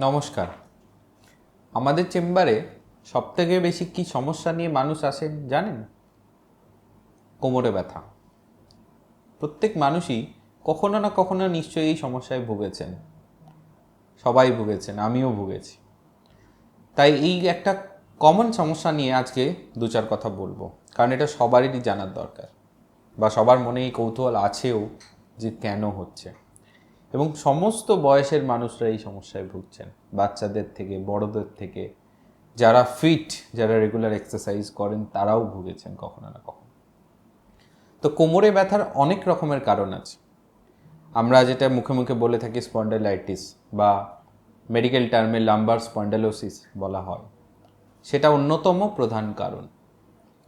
নমস্কার। আমাদের চেম্বারে সবথেকে বেশি কি সমস্যা নিয়ে মানুষ আসেন জানেন? কোমরে ব্যথা। প্রত্যেক মানুষই কখনো না কখনো নিশ্চয়ই এই সমস্যায় ভুগেছেন। সবাই ভুগেছেন, আমিও ভুগেছি। তাই এই একটা কমন সমস্যা নিয়ে আজকে দু চার কথা বলব। কারণ এটা সবারই জানার দরকার। বা সবার মনে এই কৌতূহল আছেও যে কেন হচ্ছে। এবং সমস্ত বয়সের মানুষরা এই সমস্যায় ভুগছেন। বাচ্চাদের থেকে, বড়দের থেকে, যারা ফিট যারা রেগুলার এক্সারসাইজ করেন, তারাও ভুগেছেন কখনো না কখনো। তো কোমরে ব্যথার অনেক রকমের কারণ আছে। আমরা যেটা মুখে মুখে বলে থাকি স্পন্ডেলাইটিস বা মেডিকেল টার্মে লাম্বার স্পন্ডেলোসিস বলা হয়। সেটা অন্যতম প্রধান কারণ।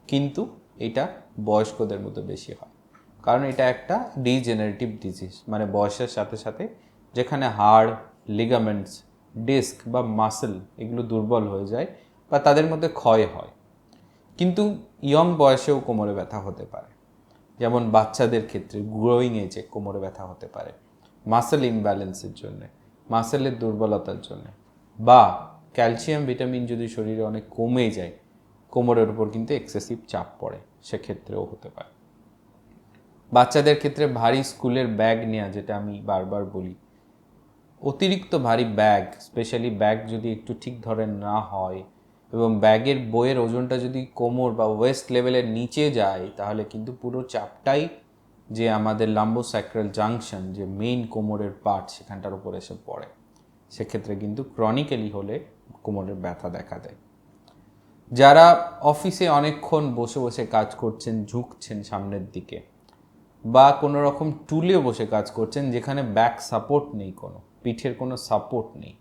কিন্তু এটা বয়স্কদের মধ্যে বেশি হয়। কারণ এটা একটা ডিজেনারেটিভ ডিজিজ মানে বয়সের সাথে সাথে যেখানে হাড় লিগামেন্টস ডিস্ক বা মাসেল এগুলো দুর্বল হয়ে যায় বা তাদের মধ্যে ক্ষয় হয়। কিন্তু ইয়ং বয়সেও কোমরে ব্যথা হতে পারে। যেমন বাচ্চাদের ক্ষেত্রে গ্রোয়িং এজে কোমরে ব্যথা হতে পারে। মাসেল ইমব্যালেন্সের জন্য মাসেলের দুর্বলতার জন্য। বা ক্যালসিয়াম ভিটামিন যদি শরীরে অনেক কমে যায়, কোমরের উপর কিন্তু এক্সেসিভ চাপ পড়ে, সেক্ষেত্রেও হতে পারে। বাচ্চাদের ক্ষেত্রে ভারী স্কুলের ব্যাগ নেওয়া যেটা আমি বারবার বলি। অতিরিক্ত ভারী ব্যাগ স্পেশালি ব্যাগ যদি একটু ঠিক ধরেন না হয় এবং ব্যাগের বইয়ের ওজনটা যদি কোমর বা ওয়েস্ট লেভেলের নিচে যায়, তাহলে কিন্তু পুরো চাপটাই যে আমাদের লাম্বোস্যাক্রাল জাংশন যে মেইন কোমরের পার্ট সেখানটার উপর এসে পড়ে। সেক্ষেত্রে কিন্তু ক্রনিক্যালি হলে কোমরের ব্যথা দেখা দেয়। যারা অফিসে অনেকক্ষণ বসে বসে কাজ করছেন, ঝুঁকছেন সামনের দিকে বা কোনো রকম টুলে বসে কাজ করছেন যেখানে ব্যাক সাপোর্ট নেই কোনো, পিঠের কোনো সাপোর্ট নেই।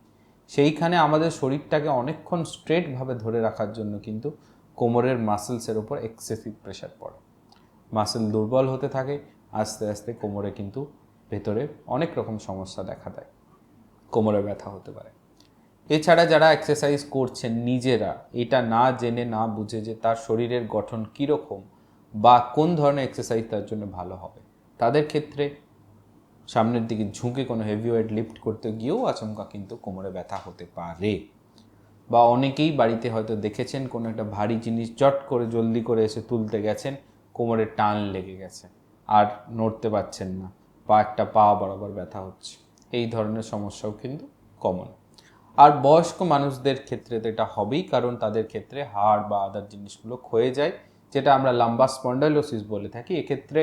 সেইখানে আমাদের শরীরটাকে অনেকক্ষণ স্ট্রেটভাবে ধরে রাখার জন্য কিন্তু কোমরের মাসেলসের ওপর এক্সেসিভ প্রেশার পড়ে। মাসেল দুর্বল হতে থাকে, আস্তে আস্তে কোমরে কিন্তু ভেতরে অনেক রকম সমস্যা দেখা দেয়। কোমরে ব্যথা হতে পারে। এছাড়া যারা এক্সারসাইজ করছেন নিজেরা, এটা না জেনে না বুঝে যে তার শরীরের গঠন কীরকম বা কোন ধরনের এক্সারসাইজ তার জন্য ভালো হবে? তাদের ক্ষেত্রে সামনের দিকে ঝুঁকে কোনো হেভি ওয়েট লিফট করতে গিয়েও আচমকা কিন্তু কোমরে ব্যথা হতে পারে। বা অনেকেই বাড়িতে হয়তো দেখেছেন কোনো একটা ভারী জিনিস চট করে জলদি করে এসে তুলতে গেছেন, কোমরে টান লেগে গেছে, আর নড়তে পারছেন না, পা একটা পা বরাবর ব্যথা হচ্ছে। এই ধরনের সমস্যাও কিন্তু কমন আর বয়স্ক মানুষদের ক্ষেত্রে তো এটা হবেই, কারণ তাদের ক্ষেত্রে হাড় বা আদার জিনিসগুলো ক্ষয়ে যায়। যেটা আমরা লাম্বা স্পন্ডালোসিস বলে থাকি, এক্ষেত্রে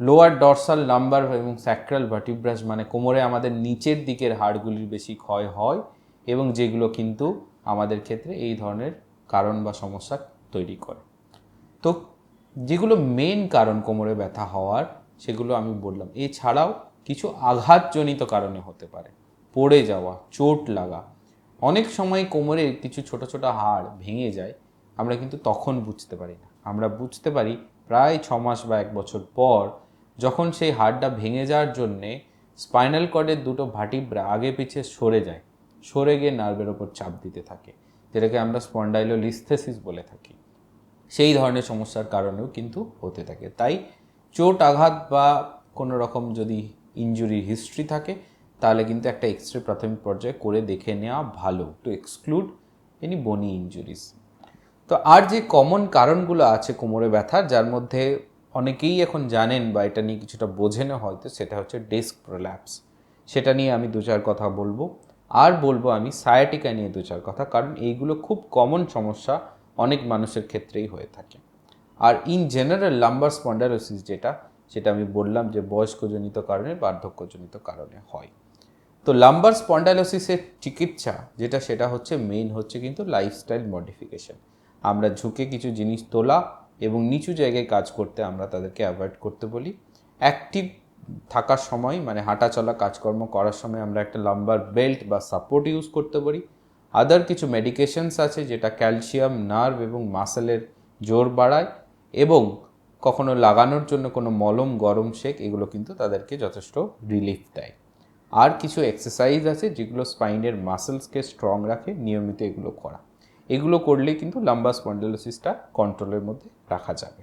লোয়ার ডরসাল লাম্বার এবং স্যাক্রাল ভার্টিব্রাস মানে কোমরে আমাদের নিচের দিকের হাড়গুলির বেশি ক্ষয় হয় এবং যেগুলো কিন্তু আমাদের ক্ষেত্রে এই ধরনের কারণ বা সমস্যা তৈরি করে। তো যেগুলো মেন কারণ কোমরে ব্যথা হওয়ার, সেগুলো আমি বললাম। এছাড়াও কিছু আঘাতজনিত কারণে হতে পারে। পড়ে যাওয়া, চোট লাগা, অনেক সময় কোমরের কিছু ছোট ছোট হাড় ভেঙে যায় আমরা কিন্তু তখন বুঝতে পারি না। আমরা বুঝতে পারি প্রায় ছ মাস বা এক বছর পর যখন সেই হাড়টা ভেঙে যাওয়ার জন্যে স্পাইনাল কর্ডের দুটো ভাটিব্রা আগে পিছে সরে যায়। সরে গিয়ে নার্ভের ওপর চাপ দিতে থাকে, যেটাকে আমরা স্পন্ডাইলোলিস্থেসিস বলে থাকি। সেই ধরনের সমস্যার কারণেও কিন্তু হতে থাকে। তাই চোট আঘাত বা কোনো রকম যদি ইঞ্জুরি হিস্ট্রি থাকে, তাহলে কিন্তু একটা এক্স রে প্রাথমিক পর্যায়ে করে দেখে নেওয়া ভালো। To exclude any bony injuries তো আর যে কমন কারণগুলো আছে কোমরে ব্যথার, যার মধ্যে অনেকেই এখন জানেন বা এটা নিয়ে কিছুটা বোঝেনও হয়তো, সেটা হচ্ছে ডেস্ক প্রোল্যাপস সেটা নিয়ে আমি দু চার কথা বলব। আর বলব আমি সায়াটিকা নিয়ে দু চার কথা, কারণ এইগুলো খুব কমন সমস্যা অনেক মানুষের ক্ষেত্রেই হয়ে থাকে। আর ইন জেনারেল লাম্বার স্পন্ডালোসিস যেটা, সেটা আমি বললাম যে বয়স্কজনিত কারণে, বার্ধক্যজনিত কারণে হয়। তো লাম্বার স্পন্ডালোসিসের চিকিৎসা, যেটা সেটা হচ্ছে মেইন হচ্ছে কিন্তু লাইফস্টাইল মডিফিকেশন আমরা ঝুঁকে কিছু জিনিস তোলা এবং নিচু জায়গায় কাজ করতে আমরা তাদেরকে অ্যাভয়েড করতে বলি। অ্যাক্টিভ থাকার সময় মানে হাঁটা চলা কাজকর্ম করার সময় আমরা একটা লাম্বার বেল্ট বা সাপোর্ট ইউজ করতে পারি আদার কিছু মেডিকেশনস আছে যেটা ক্যালসিয়াম নার্ভ এবং মাসেলের জোর বাড়ায় এবং কখনো লাগানোর জন্য কোনো মলম, গরম শেক এগুলো কিন্তু তাদেরকে যথেষ্ট রিলিফ দেয়। আর কিছু এক্সারসাইজ আছে যেগুলো স্পাইনের মাসেলসকে স্ট্রং রাখে, নিয়মিত এগুলো করা। এগুলো করলে কিন্তু লাম্বা স্পন্ডালোসিসটা কন্ট্রোলের মধ্যে রাখা যাবে।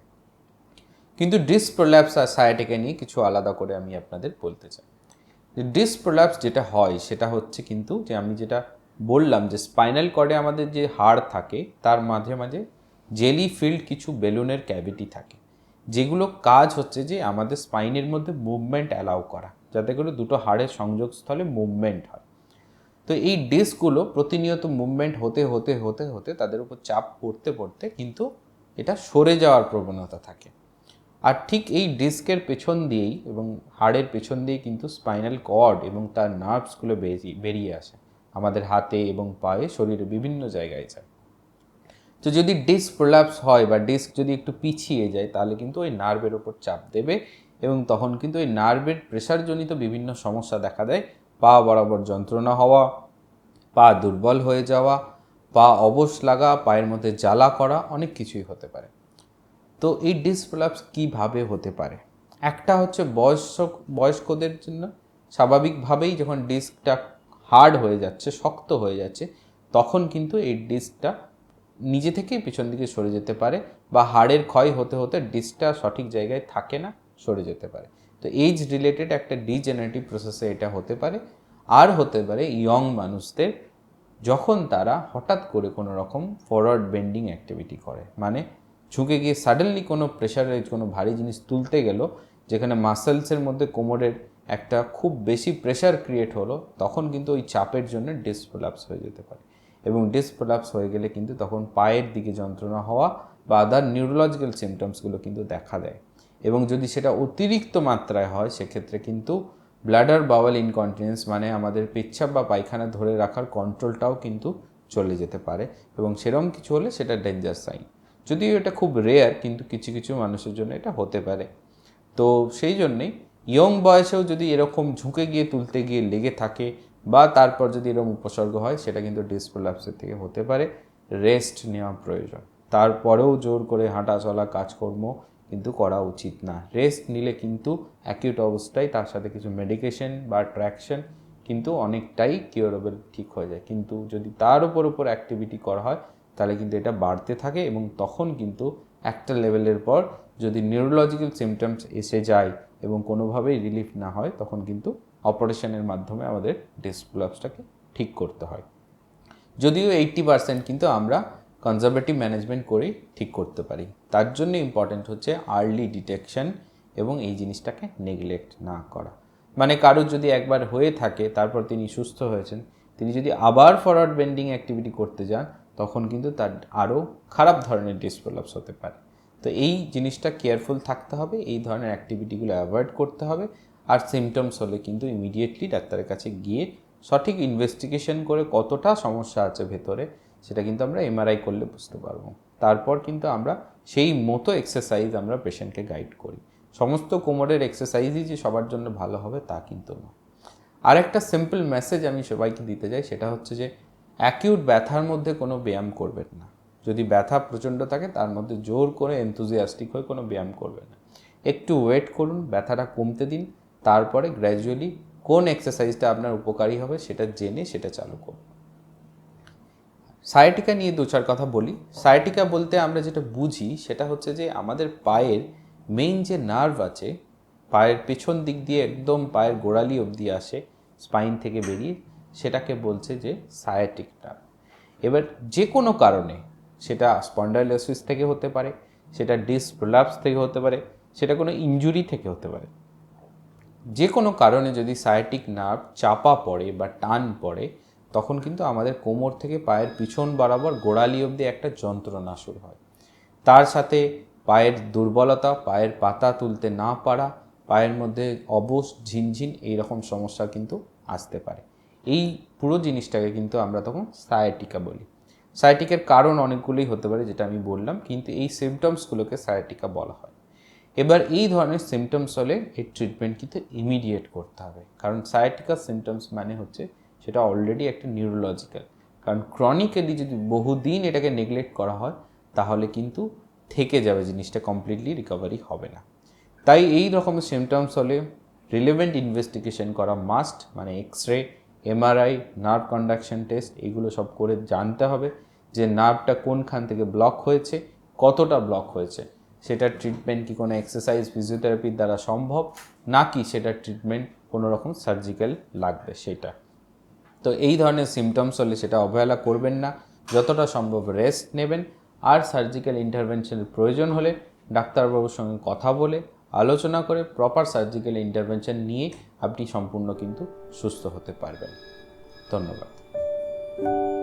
কিন্তু ডিস প্রোল্যাপস আর সায়াটিকা নিয়ে কিছু আলাদা করে আমি আপনাদের বলতে চাই। যে ডিস প্রোলাপস যেটা হয়, সেটা হচ্ছে কিন্তু যে আমি যেটা বললাম যে স্পাইনাল কর্ডে আমাদের যে হাড় থাকে, তার মাঝে মাঝে জেলি ফিল্ড কিছু বেলুনের ক্যাভিটি থাকে। যেগুলো কাজ হচ্ছে যে আমাদের স্পাইনের মধ্যে মুভমেন্ট অ্যালাউ করা, যাতে করে দুটো হাড়ের সংযোগস্থলে মুভমেন্ট হয়। তো এই ডিস্কগুলো প্রতিনিয়ত মুভমেন্ট হতে হতে হতে হতে তাদের উপর চাপ পড়তে পড়তে কিন্তু এটা সরে যাওয়ার প্রবণতা থাকে। আর ঠিক এই ডিস্কের পেছন দিয়েই এবং হাড়ের পেছন দিয়ে কিন্তু স্পাইনাল কর্ড এবং তার নার্ভসগুলো বেরিয়ে বেরিয়ে আসে। আমাদের হাতে এবং পায়ে শরীরে বিভিন্ন জায়গায় যায়। তো যদি ডিস্ক প্রোল্যাপস হয় বা ডিস্ক যদি একটু পিছিয়ে যায় তাহলে কিন্তু ওই নার্ভের ওপর চাপ দেবে এবং তখন কিন্তু ওই নার্ভের প্রেশারজনিত বিভিন্ন সমস্যা দেখা দেয়। পা বরাবর যন্ত্রণা হওয়া, পা দুর্বল হয়ে যাওয়া, পা অবশ লাগা, পায়ের মধ্যে জ্বালা করা অনেক কিছুই হতে পারে। তো এই ডিসপ্রলাপস কীভাবে হতে পারে? একটা হচ্ছে বয়স্ক বয়স্কদের জন্য স্বাভাবিকভাবেই যখন ডিস্কটা হার্ড হয়ে যাচ্ছে, শক্ত হয়ে যাচ্ছে, তখন কিন্তু এই ডিস্কটা নিজে থেকেই পিছন দিকে সরে যেতে পারে বা হাড়ের ক্ষয় হতে হতে ডিস্কটা সঠিক জায়গায় থাকে না, সরে যেতে পারে। তো এইজ রিলেটেড একটা ডিজেনারেটিভ প্রসেসে এটা হতে পারে, আর হতে পারে ইয়ং মানুষদের যখন তারা হঠাৎ করে কোনো রকম ফরওয়ার্ড বেন্ডিং অ্যাক্টিভিটি করে। মানে ঝুঁকে গিয়ে সাডেনলি কোনো প্রেশারে কোনো ভারী জিনিস তুলতে গেল, যেখানে মাসেলসের মধ্যে কোমরের একটা খুব বেশি প্রেশার ক্রিয়েট হলো, তখন কিন্তু ওই চাপের জন্য ডিসপ্রোলাপস হয়ে যেতে পারে। এবং ডিসপ্রোলাপস হয়ে গেলে কিন্তু তখন পায়ের দিকে যন্ত্রণা হওয়া বা আদার নিউরোলজিক্যাল সিমটমসগুলো কিন্তু দেখা দেয়। এবং যদি সেটা অতিরিক্ত মাত্রায় হয়, সেক্ষেত্রে কিন্তু ব্লাডার বাওয়াল ইনকন্টিনেন্স মানে আমাদের পেচ্ছাপ বা পায়খানা ধরে রাখার কন্ট্রোলটাও কিন্তু চলে যেতে পারে এবং সেরকম কিছু হলে সেটা ডেঞ্জার সাইন যদিও এটা খুব রেয়ার কিন্তু কিছু কিছু মানুষের জন্য এটা হতে পারে। তো সেই জন্যেই ইয়ং বয়সেও যদি এরকম ঝুঁকে গিয়ে তুলতে গিয়ে লেগে থাকে বা তারপর যদি এরকম উপসর্গ হয়, সেটা কিন্তু ডিসপ্রোলাপসের থেকে হতে পারে। রেস্ট নেওয়া প্রয়োজন। তারপরেও জোর করে হাঁটা চলা কাজকর্ম কিন্তু করা উচিত না। রেস্ট নিলে কিন্তু অ্যাকিউট অবস্থায় তার সাথে কিছু মেডিকেশন বা ট্র্যাকশন কিন্তু অনেকটাই কিওরেবল ঠিক হয়ে যায়। কিন্তু যদি তার উপর উপর অ্যাক্টিভিটি করা হয়, তাহলে কিন্তু এটা বাড়তে থাকে এবং তখন কিন্তু একটা লেভেলের পর যদি নিউরোলজিক্যাল সিমটমস এসে যায় এবং কোনোভাবেই রিলিফ না হয়, তখন কিন্তু অপারেশনের মাধ্যমে আমাদের ডিসপ্লাপসটাকে ঠিক করতে হয়। যদিও এইট্টি পার্সেন্ট কিন্তু আমরা কনজারভেটিভ ম্যানেজমেন্ট করেই ঠিক করতে পারি। তার জন্য ইম্পর্টেন্ট হচ্ছে আর্লি ডিটেকশন এবং এই জিনিসটাকে নেগলেক্ট না করা। মানে কারোর যদি একবার হয়ে থাকে, তারপর তিনি সুস্থ হয়েছেন, তিনি যদি আবার ফরওয়ার্ড বেন্ডিং অ্যাক্টিভিটি করতে যান, তখন কিন্তু তার আরও খারাপ ধরনের ডিসপ্রলাপস হতে পারে। তো এই জিনিসটা কেয়ারফুল থাকতে হবে, এই ধরনের অ্যাক্টিভিটিগুলো অ্যাভয়েড করতে হবে, আর সিমটমস হলে কিন্তু ইমিডিয়েটলি ডাক্তারের কাছে গিয়ে সঠিক ইনভেস্টিগেশন করে কতটা সমস্যা আছে ভেতরে সেটা কিন্তু আমরা এমআরআই করলে বুঝতে পারব। তারপর কিন্তু আমরা সেই মতো এক্সারসাইজ আমরা পেশেন্টকে গাইড করি। সমস্ত কোমরের এক্সারসাইজই যে সবার জন্য ভালো হবে তা কিন্তু না। আর একটা সিম্পল মেসেজ আমি সবাইকে দিতে চাই সেটা হচ্ছে যে অ্যাকিউট ব্যথার মধ্যে কোনো ব্যায়াম করবেন না। যদি ব্যথা প্রচণ্ড থাকে, তার মধ্যে জোর করে এনথুজিয়াস্টিক হয়ে কোনো ব্যায়াম করবেন না। একটু ওয়েট করুন, ব্যথাটা কমতে দিন, তারপরে গ্র্যাজুয়ালি কোন এক্সারসাইজটা আপনার উপকারী হবে সেটা জেনে সেটা চালু করুন। সায়াটিকা নিয়ে দু চার কথা বলি। সায়াটিকা বলতে আমরা যেটা বুঝি সেটা হচ্ছে যে আমাদের পায়ের মেইন যে নার্ভ আছে, পায়ের পেছন দিক দিয়ে একদম পায়ের গোড়ালি অবধি আসে স্পাইন থেকে বেরিয়ে, সেটাকে বলছে যে সায়াটিক নার্ভ এবার যে কোনো কারণে সেটা স্পন্ডাইলোসিস থেকে হতে পারে, সেটা ডিসপ্রোলাপস থেকে হতে পারে, সেটা কোনো ইঞ্জুরি থেকে হতে পারে। যে কোনো কারণে যদি সায়াটিক নার্ভ চাপা পড়ে বা টান পড়ে তখন কিন্তু আমাদের কোমর থেকে পায়ের পিছন বরাবর গোড়ালি অবধি একটা যন্ত্রণা শুরু হয়। তার সাথে পায়ের দুর্বলতা, পায়ের পাতা তুলতে না পারা, পায়ের মধ্যে অবস ঝিনঝিন এইরকম সমস্যা কিন্তু আসতে পারে। এই পুরো জিনিসটাকে কিন্তু আমরা তখন সায়াটিকা বলি। সায়াটিকের কারণ অনেকগুলোই হতে পারে যেটা আমি বললাম, কিন্তু এই সিমটমসগুলোকে সায়াটিকা বলা হয়। এবার এই ধরনের সিমটমস হলে এর ট্রিটমেন্ট কিন্তু ইমিডিয়েট করতে হবে। কারণ সায়াটিকা সিমটমস মানে হচ্ছে সেটা অলরেডি একটা নিউরোলজিক্যাল কারণ ক্রনিক্যালি যদি বহুদিন এটাকে নেগলেক্ট করা হয়, তাহলে কিন্তু থেকে যাবে, জিনিসটা কমপ্লিটলি রিকভারি হবে না। তাই এই রকমের সিমটমস হলে রিলেভেন্ট ইনভেস্টিগেশন করা মাস্ট মানে X ray MRI nerve conduction test এগুলো সব করে জানতে হবে যে নার্ভটা কোনখান থেকে ব্লক হয়েছে, কতটা ব্লক হয়েছে। সেটার ট্রিটমেন্ট কি কোনো এক্সারসাইজ ফিজিওথেরাপির দ্বারা সম্ভব? নাকি সেটার ট্রিটমেন্ট কোনো রকম সার্জিক্যাল লাগবে সেটা? তো এই ধরনের সিমটমস হলে সেটা অবহেলা করবেন না। যতটা সম্ভব রেস্ট নেবেন। আর সার্জিক্যাল ইন্টারভেনশনের প্রয়োজন হলে ডাক্তারবাবুর সঙ্গে কথা বলে, আলোচনা করে প্রপার সার্জিক্যাল ইন্টারভেনশন নিয়ে আপনি সম্পূর্ণ কিন্তু সুস্থ হতে পারবেন। ধন্যবাদ।